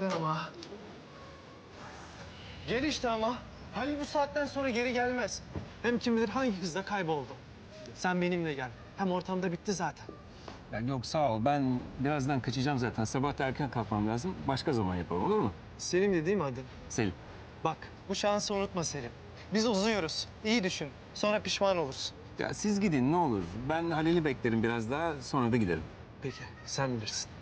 saatten ama. Gel işte ama. Halil bu saatten sonra geri gelmez. Hem kim bilir hangi kızla kayboldu. Sen benimle gel. Hem ortamda bitti zaten. Ya yok sağ ol. Ben birazdan kaçacağım zaten. Sabah da erken kalkmam lazım. Başka zaman yapalım olur mu? Selim de değil mi adın? Selim. Bak bu şansı unutma Selim. Biz uzuyoruz. İyi düşün. Sonra pişman olursun. Ya siz gidin ne olur. Ben Halil'i beklerim biraz daha sonra da giderim. Peki sen bilirsin.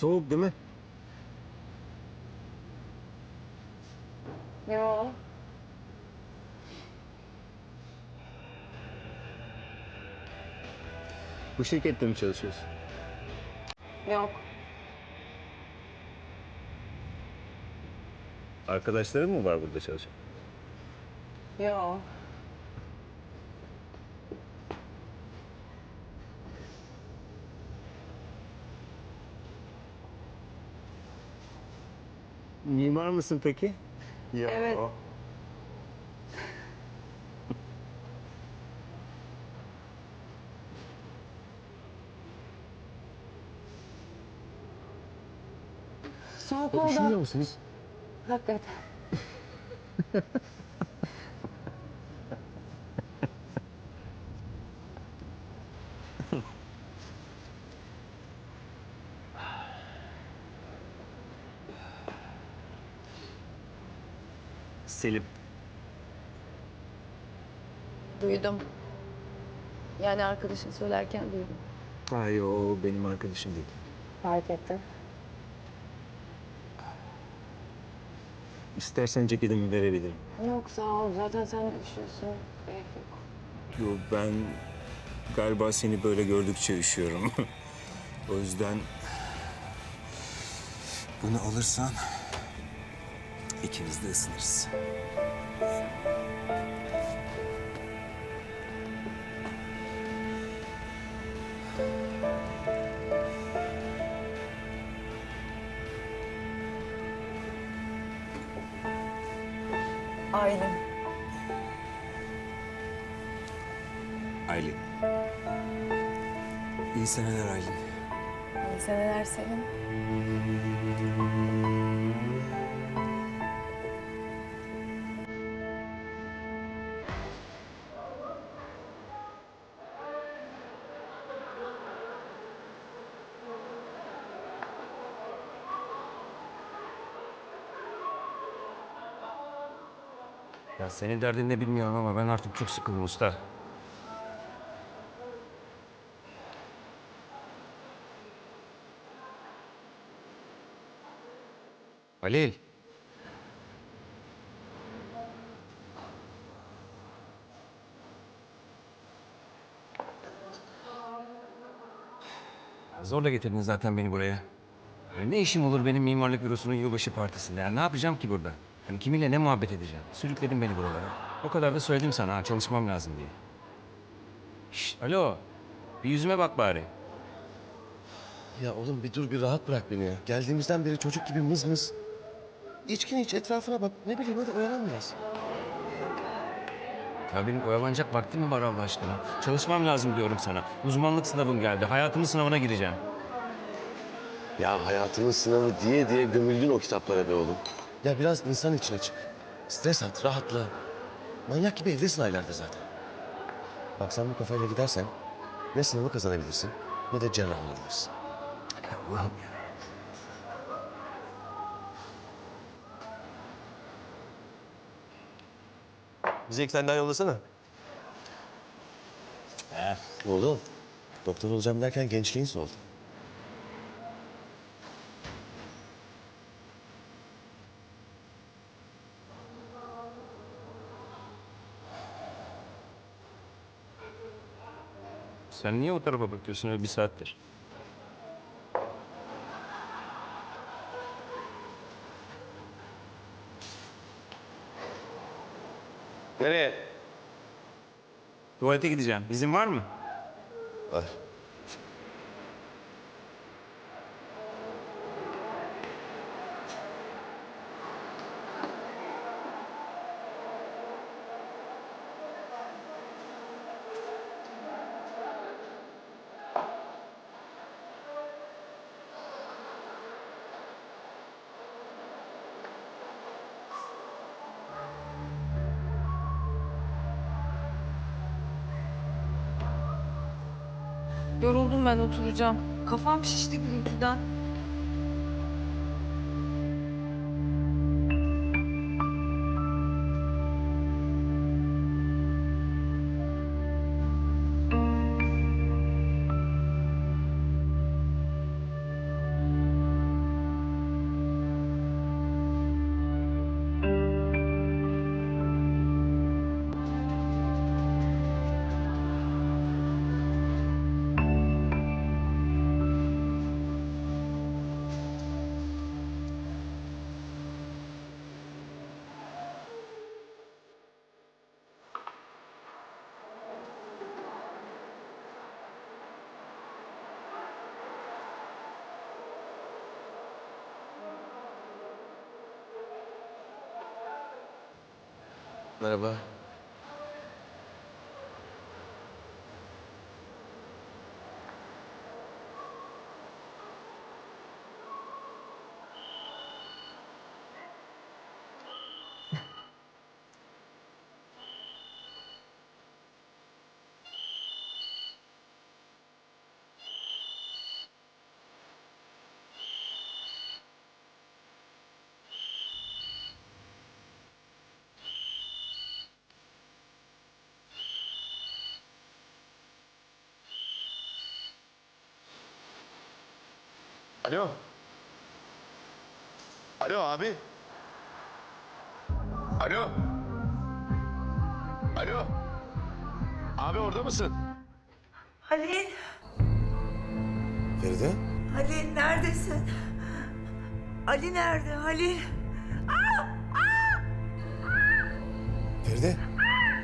Soğuk değil mi? Yo. Bu şirkette mi çalışıyorsun? Yok. Arkadaşların mı var burada çalışan? Yo. Mimar mısın peki? Ya. Evet. Soğuk Üşümüyor oldu. musunuz? Hakikaten. Selim. Duydum. Yani arkadaşın söylerken duydum. Hayır o benim arkadaşım değil. Fark ettim. İstersen ceketimi verebilirim. Yok sağ ol. Zaten sen üşüyorsun. Gerek yok. Yo, ben galiba seni böyle gördükçe üşüyorum. o yüzden bunu alırsan ikimiz de ısınırız. Aylin. Aylin. İyi seneler Aylin. İyi seneler senin. Ya senin derdin ne bilmiyorum ama ben artık çok sıkıldım usta. Halil. Zorla getirdin zaten beni buraya. Ya Ne işim olur benim mimarlık bürosunun yılbaşı partisinde? Ya ne yapacağım ki burada? Hani kiminle ne muhabbet edeceğim? Sürükledin beni buralara. O kadar da söyledim sana ha, çalışmam lazım diye. Şşt, alo. Bir yüzüme bak bari. Ya oğlum bir dur bir rahat bırak beni ya. Geldiğimizden beri çocuk gibi mız mız. İçkin iç etrafına bak. Ne bileyim hadi uyanan biraz. Ya benim oyalanacak vaktim mi var Allah aşkına? Çalışmam lazım diyorum sana. Uzmanlık sınavım geldi. Hayatımın sınavına gireceğim. Ya hayatının sınavı diye diye gömüldün o kitaplara be oğlum. Ya biraz insan içine çık. Stres at, rahatla. Manyak gibi evdesin aylarda zaten. Bak sen bu kafayla gidersen ne sınavı kazanabilirsin ne de cerrah olabilirsin. Allah'ım ya. Bize yollasana. Oğlum, doktor olacağım derken gençliğin soldu. Sen niye o tarafa bakıyorsun öyle bir saattir? Nereye? Tuvalete gideceğim. İzin var mı? Var. Oturacağım. Kafam şişti gürültüden. Merhaba. Alo. Alo abi. Alo. Alo. Abi orada mısın? Halil, Feride. Halil neredesin? Ali nerede Halil? Feride.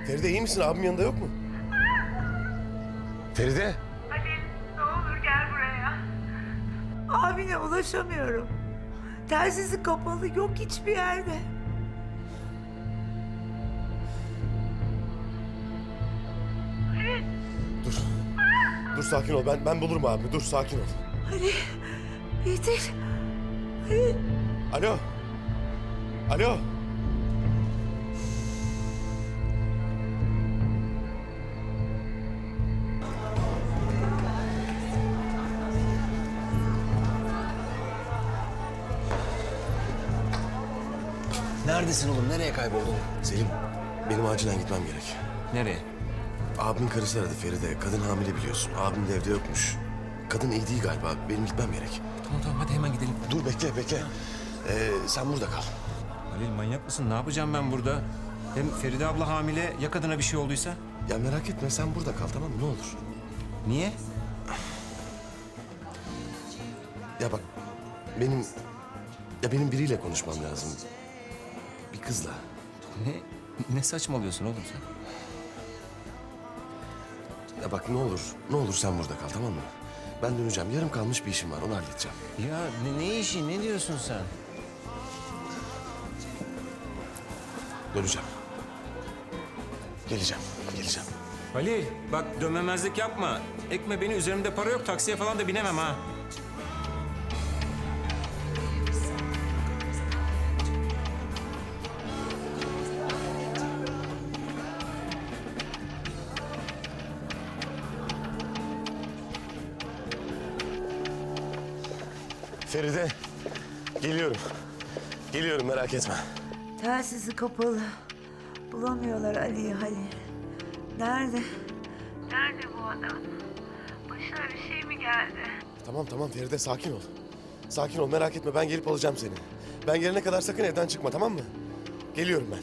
Feride iyi misin? Abim yanında yok mu? Feride. Abine ulaşamıyorum. Telsizi kapalı yok hiçbir yerde. Dur. Dur sakin ol. Ben ben bulurum abimi. Dur sakin ol. Halil yetiş. Halil Alo. Alo. Neredesin oğlum? Nereye kayboldun? Selim, benim acilen gitmem gerek. Nereye? Abimin karısı aradı Feride. Kadın hamile biliyorsun. Abim de evde yokmuş. Kadın iyi değil galiba. Benim gitmem gerek. Tamam tamam hadi hemen gidelim. Dur bekle bekle. Ee, sen burada kal. Halil manyak mısın? Ne yapacağım ben burada? Hem Feride abla hamile ya kadına bir şey olduysa? Ya merak etme sen burada kal tamam mı? Ne olur. Niye? Ya bak benim ya benim biriyle konuşmam lazım. Bir kızla. Ne, ne saçmalıyorsun oğlum sen? Ya bak ne olur, ne olur sen burada kal tamam mı? Ben döneceğim. Yarım kalmış bir işim var. Onu halledeceğim. Ya ne, ne işi? Ne diyorsun sen? Döneceğim. Geleceğim, geleceğim. Halil bak dönmemezlik yapma. Ekme beni üzerimde para yok taksiye falan da binemem ha. Merak etme. telsizi kapalı. Bulamıyorlar Ali'yi Halil. Nerede? Nerede bu adam? Başına bir şey mi geldi? Tamam tamam Feride sakin ol. Sakin ol merak etme ben gelip alacağım seni. Ben gelene kadar sakın evden çıkma tamam mı? Geliyorum ben.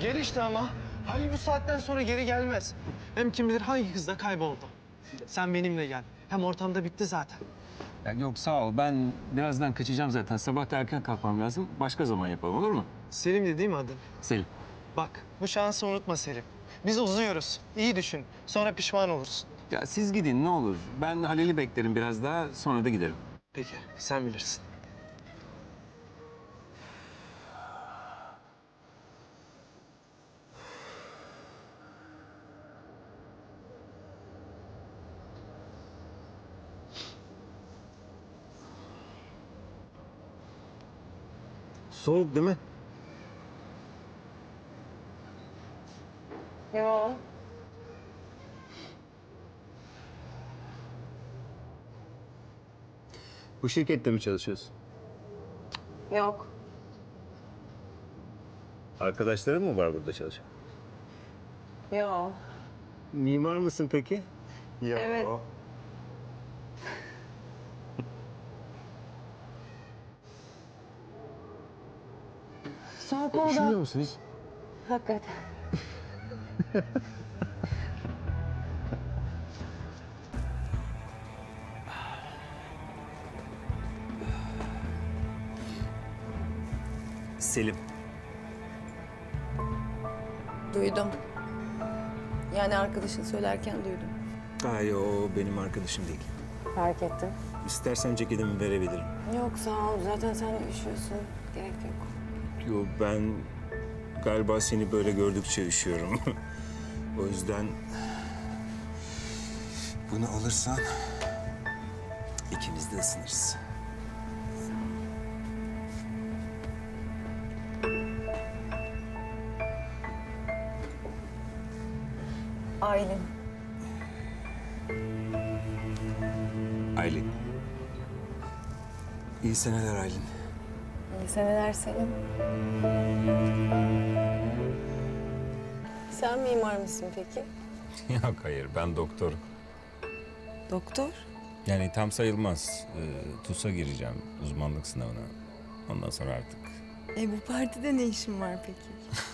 Gel işte ama. Halil bu saatten sonra geri gelmez. Hem kim bilir hangi kızla kayboldu. Sen benimle gel. Hem ortamda bitti zaten. Ya yok sağ ol. Ben birazdan kaçacağım zaten. Sabah da erken kalkmam lazım. Başka zaman yapalım olur mu? Selim de değil mi adın? Selim. Bak bu şansı unutma Selim. Biz uzuyoruz. İyi düşün. Sonra pişman olursun. Ya siz gidin ne olur. Ben Halil'i beklerim biraz daha sonra da giderim. Peki sen bilirsin. Soğuk değil mi? Yo. Bu şirkette mi çalışıyorsun? Yok. Arkadaşların mı var burada çalışan? Yo. Mimar mısın peki? Evet. Soğuk oldu. Üşümüyor musun hiç? Hakikaten. Selim. Duydum. Yani arkadaşın söylerken duydum. Hayır o benim arkadaşım değil. Fark ettim. İstersen ceketimi verebilirim. Yok sağ ol. Zaten sen üşüyorsun. Gerek yok. Yo ben galiba seni böyle gördükçe üşüyorum. o yüzden bunu alırsan ikimiz de ısınırız. Aylin. Aylin. İyi seneler Aylin. Seneler Selim. Sen mimar mısın peki? Yok hayır ben doktor. Doktor? Yani tam sayılmaz. Ee, TUS'a gireceğim uzmanlık sınavına. Ondan sonra artık. E bu partide ne işin var peki?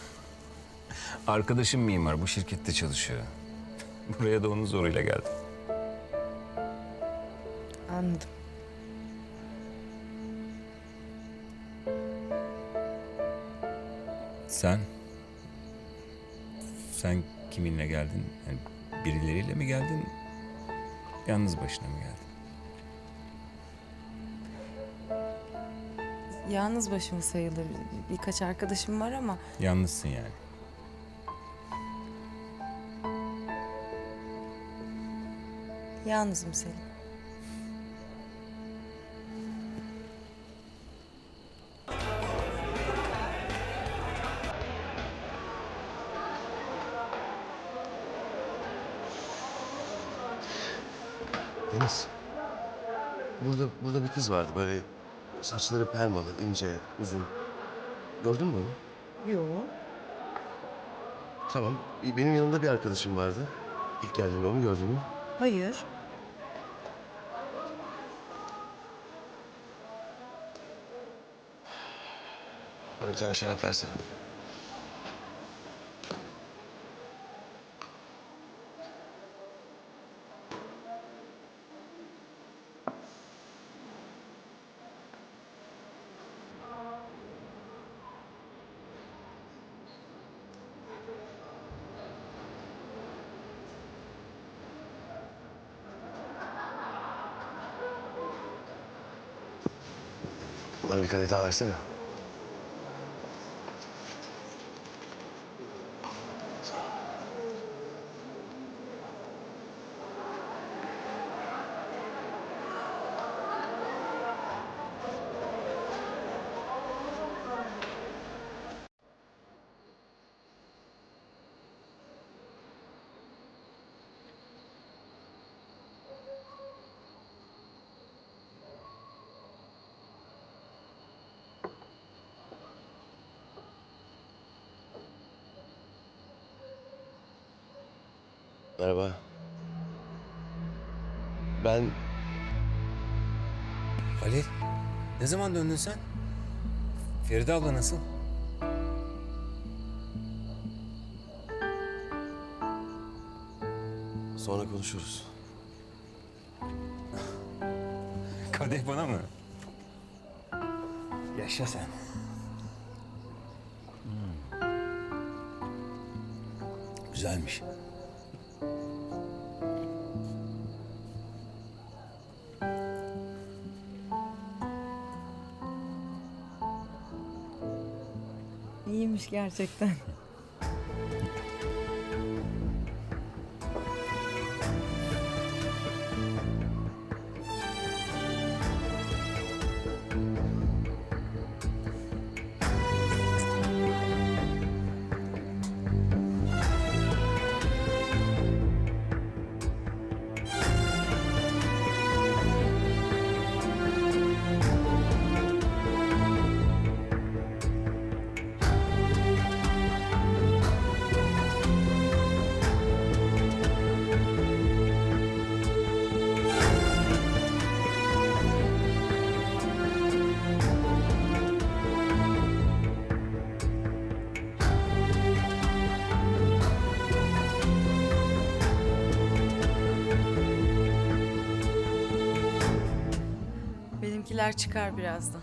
Arkadaşım mimar bu şirkette çalışıyor. Buraya da onun zoruyla geldim. Anladım. Sen? Sen kiminle geldin? Yani birileriyle mi geldin? Yalnız başına mı geldin? Yalnız başıma sayılır. Birkaç arkadaşım var ama Yalnızsın yani. yalnızım Selim. Deniz. Burada, burada bir kız vardı böyle saçları permalı, ince, uzun. Gördün mü onu? Yok. Tamam. Benim yanımda bir arkadaşım vardı. İlk geldiğinde onu gördün mü? Hayır. Bana bir tane şarap versene. Bana bir kadeh daha versene. Merhaba. Ben... Halil, ne zaman döndün sen? Feride abla nasıl? Sonra konuşuruz. Kadeh bana mı? Yaşa sen. Hmm. Güzelmiş. Gerçekten. Benimkiler çıkar birazdan.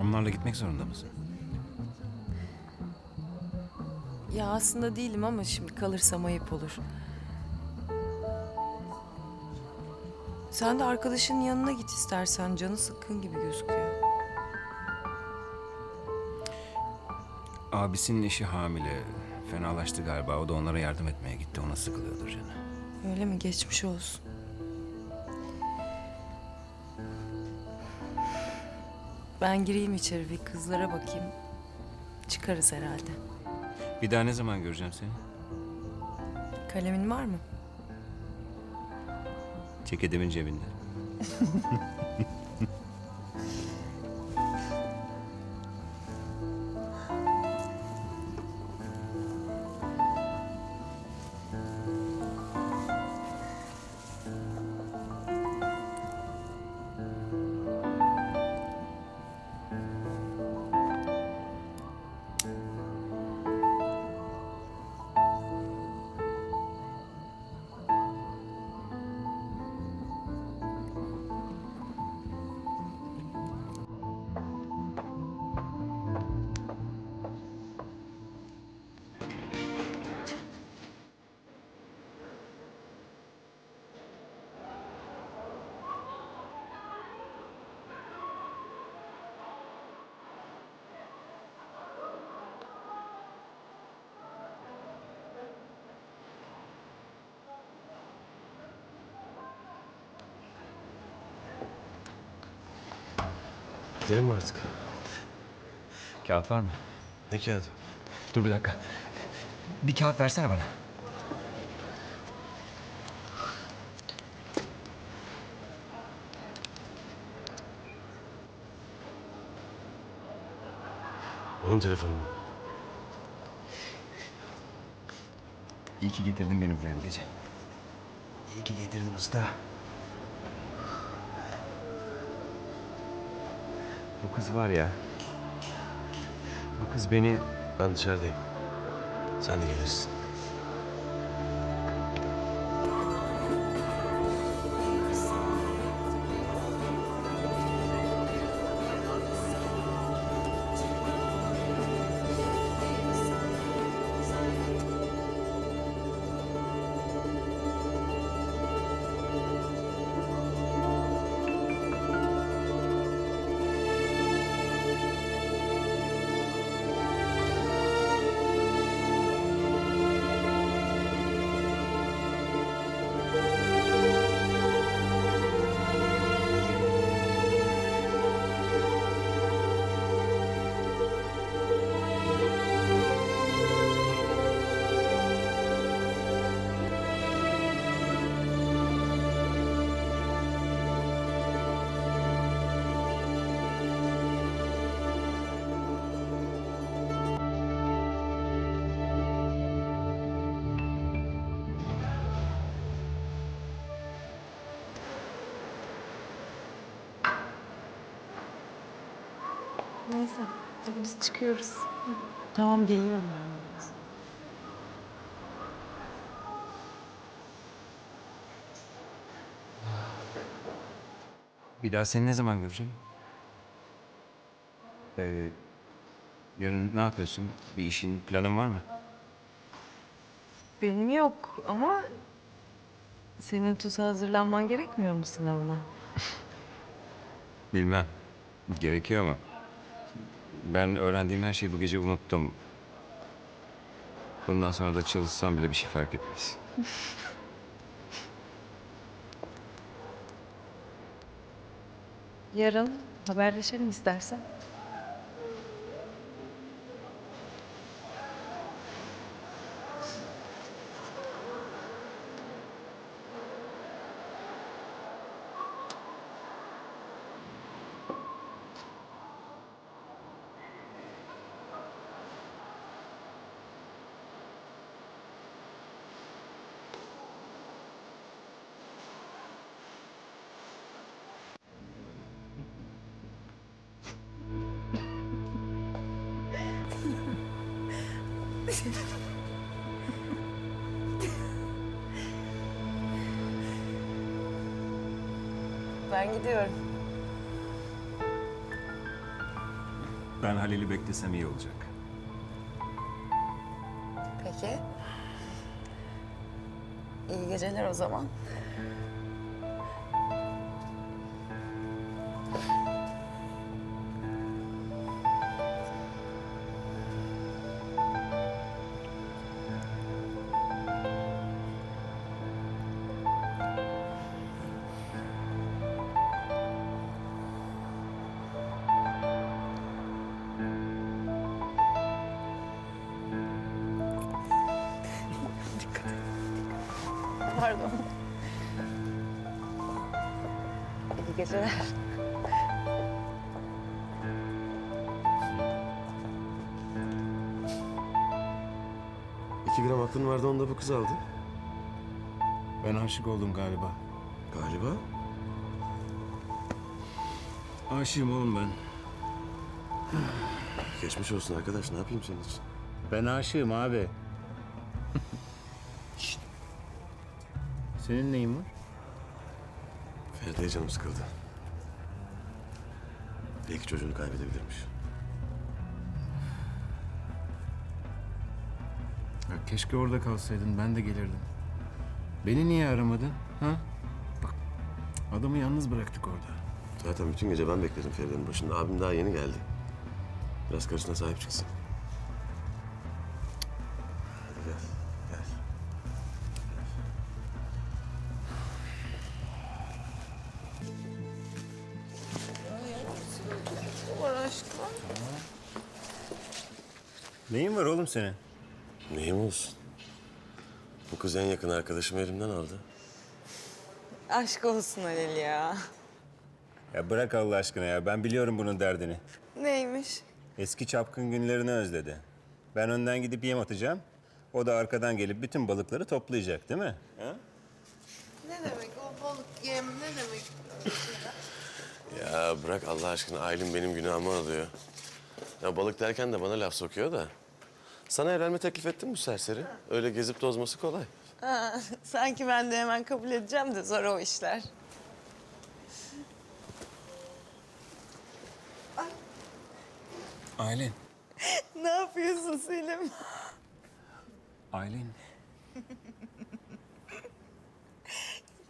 Onlarla gitmek zorunda mısın? Ya aslında değilim ama şimdi kalırsam ayıp olur. Sen de arkadaşının yanına git istersen. Canı sıkkın gibi gözüküyor. Abisinin eşi hamile. Fenalaştı galiba. O da onlara yardım etmeye gitti. Ona sıkılıyordur canı. Öyle mi? Geçmiş olsun. Ben gireyim içeri bir kızlara bakayım. Çıkarız herhalde. Bir daha ne zaman göreceğim seni? Kalemin var mı? Ceketimin cebinde. Gidelim mi artık? Kağıt var mı? Ne kağıdı? Dur bir dakika. Bir kağıt versene bana. Onun telefonu mu? İyi ki getirdin beni buraya bu gece. İyi ki getirdin usta. Kız var ya. Bu kız beni Ben dışarıdayım. Sen de gelirsin. Neyse. Hadi biz çıkıyoruz. Tamam geliyorum ben. Bir daha seni ne zaman göreceğim? Ee, yarın ne yapıyorsun? Bir işin planın var mı? Benim yok ama senin TUS'a hazırlanman gerekmiyor mu sınavına? Bilmem. Gerekiyor mu? Ben öğrendiğim her şeyi bu gece unuttum. Bundan sonra da çalışsam bile bir şey fark etmez. Yarın haberleşelim istersen. Ben gidiyorum. Ben Halil'i beklesem iyi olacak. Peki. İyi geceler o zaman. Geceler. İki gram aklın vardı onu da bu kız aldı. Ben aşık oldum galiba. Galiba. Aşığım oğlum ben. Geçmiş olsun arkadaş ne yapayım senin için? Ben aşığım abi. Senin neyin var? Feride'ye canım sıkıldı. Belki çocuğunu kaybedebilirmiş. Ya keşke orada kalsaydın ben de gelirdim. Beni niye aramadın? Ha? Bak adamı yalnız bıraktık orada. Zaten bütün gece ben bekledim Feride'nin başında. Abim daha yeni geldi. Biraz karısına sahip çıksın. Oğlum senin? Neyim olsun? Bu kız en yakın arkadaşımı elimden aldı. Aşk olsun Halil ya. Ya bırak Allah aşkına ya ben biliyorum bunun derdini. Neymiş? Eski çapkın günlerini özledi. Ben önden gidip yem atacağım. O da arkadan gelip bütün balıkları toplayacak değil mi? Ha? Ne demek o balık yem ne demek? Ya bırak Allah aşkına Aylin benim günahımı alıyor. Ya balık derken de bana laf sokuyor da. Sana evlenme teklif ettim bu serseri. Öyle gezip tozması kolay. Ha, sanki ben de hemen kabul edeceğim de zor o işler. Aylin. Ne yapıyorsun Selim? Aylin.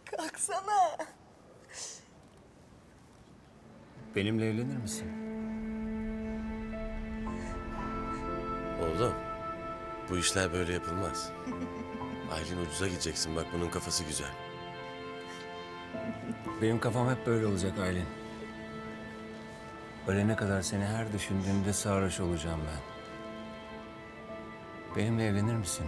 Kalksana. Benimle evlenir misin? Oğlum, bu işler böyle yapılmaz. Aylin ucuza gideceksin bak bunun kafası güzel. Benim kafam hep böyle olacak Aylin. Ölene kadar seni her düşündüğümde sarhoş olacağım ben. Benimle evlenir misin?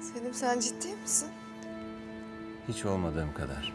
Selim sen ciddi misin? Hiç olmadığım kadar.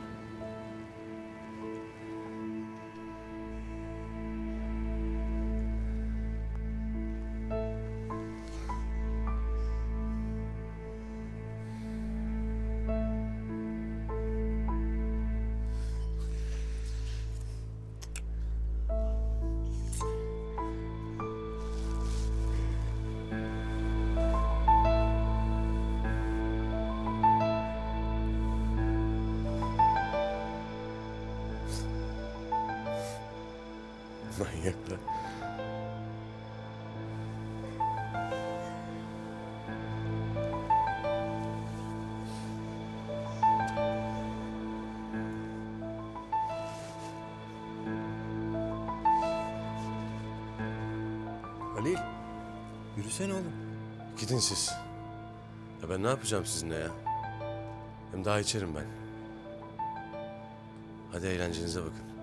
Yürüsene oğlum. Gidin siz. Ya ben ne yapacağım sizinle ya? Hem daha içerim ben. Hadi eğlencenize bakın.